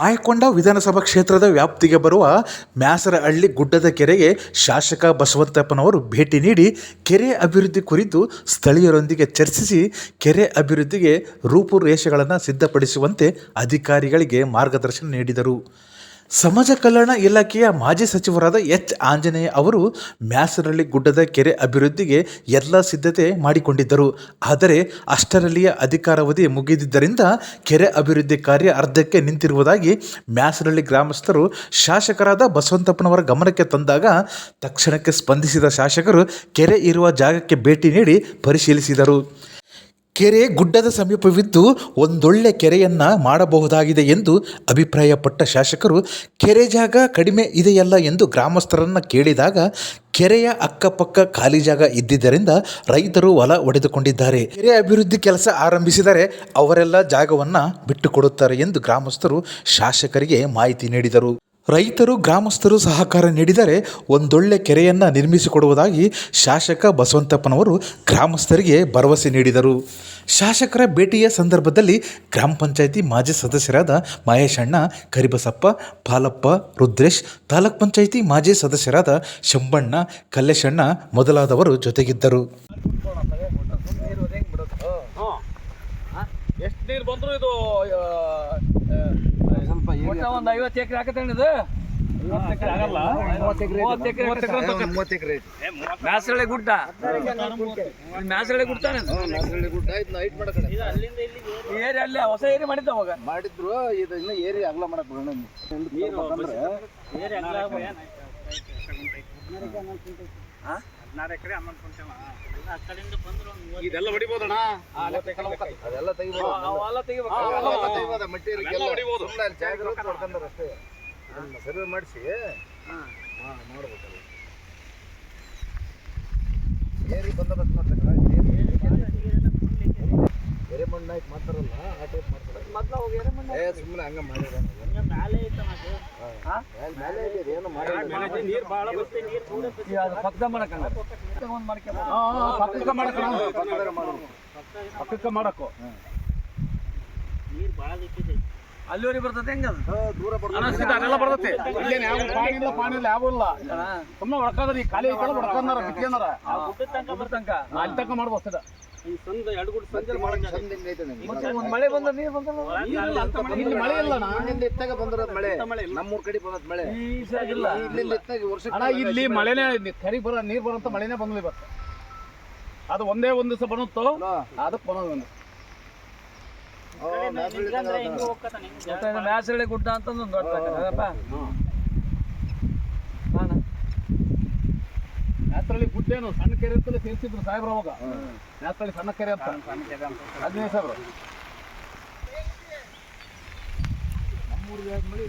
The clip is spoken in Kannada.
ಮಾಯಕೊಂಡ ವಿಧಾನಸಭಾ ಕ್ಷೇತ್ರದ ವ್ಯಾಪ್ತಿಗೆ ಬರುವ ಮ್ಯಾಸರಹಳ್ಳಿ ಗುಡ್ಡದ ಕೆರೆಗೆ ಶಾಸಕ ಬಸವಂತಪ್ಪನವರು ಭೇಟಿ ನೀಡಿ ಕೆರೆ ಅಭಿವೃದ್ಧಿ ಕುರಿತು ಸ್ಥಳೀಯರೊಂದಿಗೆ ಚರ್ಚಿಸಿ ಕೆರೆ ಅಭಿವೃದ್ಧಿಗೆ ರೂಪುರೇಷೆಗಳನ್ನು ಸಿದ್ಧಪಡಿಸುವಂತೆ ಅಧಿಕಾರಿಗಳಿಗೆ ಮಾರ್ಗದರ್ಶನ ನೀಡಿದರು. ಸಮಾಜ ಕಲ್ಯಾಣ ಇಲಾಖೆಯ ಮಾಜಿ ಸಚಿವರಾದ ಎಚ್. ಆಂಜನೇಯ ಅವರು ಮ್ಯಾಸರಳ್ಳಿ ಗುಡ್ಡದ ಕೆರೆ ಅಭಿವೃದ್ಧಿಗೆ ಎಲ್ಲ ಸಿದ್ಧತೆ ಮಾಡಿಕೊಂಡಿದ್ದರು. ಆದರೆ ಅಷ್ಟರಲ್ಲಿಯ ಅಧಿಕಾರಾವಧಿ ಮುಗಿದಿದ್ದರಿಂದ ಕೆರೆ ಅಭಿವೃದ್ಧಿ ಕಾರ್ಯ ಅರ್ಧಕ್ಕೆ ನಿಂತಿರುವುದಾಗಿ ಮ್ಯಾಸರಳ್ಳಿ ಗ್ರಾಮಸ್ಥರು ಶಾಸಕರಾದ ಬಸವಂತಪ್ಪನವರ ಗಮನಕ್ಕೆ ತಂದಾಗ ತಕ್ಷಣಕ್ಕೆ ಸ್ಪಂದಿಸಿದ ಶಾಸಕರು ಕೆರೆ ಇರುವ ಜಾಗಕ್ಕೆ ಭೇಟಿ ನೀಡಿ ಪರಿಶೀಲಿಸಿದರು. ಕೆರೆ ಗುಡ್ಡದ ಸಮೀಪವಿದ್ದು ಒಂದೊಳ್ಳೆ ಕೆರೆಯನ್ನು ಮಾಡಬಹುದಾಗಿದೆ ಎಂದು ಅಭಿಪ್ರಾಯಪಟ್ಟ ಶಾಸಕರು, ಕೆರೆ ಜಾಗ ಕಡಿಮೆ ಇದೆಯಲ್ಲ ಎಂದು ಗ್ರಾಮಸ್ಥರನ್ನು ಕೇಳಿದಾಗ ಕೆರೆಯ ಅಕ್ಕಪಕ್ಕ ಖಾಲಿ ಜಾಗ ಇದ್ದಿದ್ದರಿಂದ ರೈತರು ಹೊಲ ಒಡೆದುಕೊಂಡಿದ್ದಾರೆ. ಕೆರೆ ಅಭಿವೃದ್ಧಿ ಕೆಲಸ ಆರಂಭಿಸಿದರೆ ಅವರೆಲ್ಲ ಜಾಗವನ್ನು ಬಿಟ್ಟುಕೊಡುತ್ತಾರೆ ಎಂದು ಗ್ರಾಮಸ್ಥರು ಶಾಸಕರಿಗೆ ಮಾಹಿತಿ ನೀಡಿದರು. ರೈತರು, ಗ್ರಾಮಸ್ಥರು ಸಹಕಾರ ನೀಡಿದರೆ ಒಂದೊಳ್ಳೆ ಕೆರೆಯನ್ನು ನಿರ್ಮಿಸಿಕೊಡುವುದಾಗಿ ಶಾಸಕ ಬಸವಂತಪ್ಪನವರು ಗ್ರಾಮಸ್ಥರಿಗೆ ಭರವಸೆ ನೀಡಿದರು. ಶಾಸಕರ ಭೇಟಿಯ ಸಂದರ್ಭದಲ್ಲಿ ಗ್ರಾಮ ಪಂಚಾಯಿತಿ ಮಾಜಿ ಸದಸ್ಯರಾದ ಮಹೇಶಣ್ಣ ಕರಿಬಸಪ್ಪ, ಪಾಲಪ್ಪ, ರುದ್ರೇಶ್, ತಾಲೂಕ್ ಪಂಚಾಯಿತಿ ಮಾಜಿ ಸದಸ್ಯರಾದ ಶಂಬಣ್ಣ ಕಲ್ಲೇಶಣ್ಣ ಮೊದಲಾದವರು ಜೊತೆಗಿದ್ದರು. ಎಷ್ಟು ನೀರು ಬಂದರೂ ಇದು ಸ್ವಲ್ಪ ಒಂದ್ ಐವತ್ತು ಎಕರೆ ಹಾಕತ್ತಣ್ಣ ಇದು? ಮೂವತ್ತು ಎಕರೆ ಎಕರೆ ಮ್ಯಾಸರಳ್ಳಿ ಗುಡ್ಡ. ಮ್ಯಾಸಳೆ ಗುಡ್ಡ ಗುಡ್ಡ ಐತ್ ನೈಟ್ ಮಾಡಕಡೆ ಏರಿಯಾ ಅಲ್ಲೇ ಹೊಸ ಏರಿ ಮಾಡಿದ್ದ ಅವಾಗ? ಮಾಡಿದ್ರು ಇದು ಇನ್ನ ಏರಿ ಅಗಲ ಮಾಡಕ್ ಬರೋಣ ಇದೆಲ್ಲ ಹೊಡಿಬೋದಣ್ಣ? ಅದೆಲ್ಲ ತೆಗಿಬೋದು. ಅವೆಲ್ಲ ನೋಡ್ಕೊಂಡಾರ ಅಷ್ಟೇ ಸರ್ವೆ ಮಾಡಿಸಿ ಮಾಡ್ಬೇಕಲ್ಲ ಏರಿ ಬಂದೋಬಸ್ತ್ ಮಾಡ್ತಾರೆ ಎರೆ ಮಣ್ಣು ಆಯ್ತು ಮಾಡ್ತಾರಲ್ಲ ಆ ಟೈಪ್ ಮಾಡ್ತಾರೆ ಮೊದ್ಲು ಏರಿಯಾ ಮಣ್ಣು ಏ ಸುಮ್ಮನೆ ಹಂಗ ಮಾಡಿದ ಮೇಲೆ ಇದೆ ಏನು ಮಾಡಿಲ್ಲ ನೀರು ಭಾಳ ಅದು ಪಕ್ಕದ ಮಾಡಕಣ್ಣ ಒಂದು ಮಾಡ್ಕೊಂಡು ಪಕ್ಕಕ್ಕೆ ಮಾಡಕಣ್ಣ ಪಕ್ಕದಾಗ ನೀರು ಭಾಳ ಮಾಡಕು ಅಲ್ಲಿವರೆಗೆ ಬರ್ತದೆ ಹೆಂಗ ಅದು ದೂರ ಬರ್ತದೆ. ಅದೆಲ್ಲ ಬರ್ತೈತೆ ಇಲ್ಲೇನ್ ಯಾವ ಪಾಣಿ ಇಲ್ಲ ಪಾಣಿ ಇಲ್ಲ ಯಾವ ಇಲ್ಲ. ಸುಮ್ಮನೆ ಹೊಡ್ಕಂದ್ರ ಈ ಖಾಲಿ ಐತಲ್ಲ ಹೊಡ್ಕಂದಾರ ಬಿಟ್ಕೊಂಡಾರ ತನಕ ಅಲ್ಲಿ ತನಕ ಮಾಡ್ಬೋದು ಮಳೆ ಬಂದ ನೀರು ಬಂದಲ್ಲ ಇಲ್ಲಿ ಮಳೆ ಇಲ್ಲ ಬಂದಿರೋದ್ ಮಳೆ. ನಮ್ಮೂರ್ ಕಡೆ ಬಂದದ್ ಮಳೆ. ಈ ಇಲ್ಲ. ಇಲ್ಲಿ ವರ್ಷ ಇಲ್ಲಿ ಮಳೆನೇ ಕರಿ ಬರ ನೀರ್ ಬರಂತ ಮಳೆನೇ ಬಂದ್ಲಿ ಬರ್ತ ಅದು ಒಂದೇ ಒಂದ್ ದಿವಸ ಬರುತ್ತೋ? ಅದಕ್ಕೆ ಬರೋದು ಒಂದು. ಮ್ಯಾಸರಳ್ಳಿ ಗುಡ್ಡ ಅಂತಂದು ಒಂದು ದೊಡ್ಡ ಅದಪ್ಪ? ಗುಡ್ಡ ಏನು ಸಣ್ಣ ಕೆರೆ ಅಂತಲೇ ಸೇರಿಸಿದ್ರು ಸಾಹೇಬ್ರ ಅವಾಗ. ನ್ಯಾಸ್ರಲ್ಲಿ ಸಣ್ಣ ಕೆರೆ ಅಂತ. ಹದಿನೈದು ಸಾವಿರ. ನಮ್ಮೂರಿಗೆ ಆದ್ಮೇಲೆ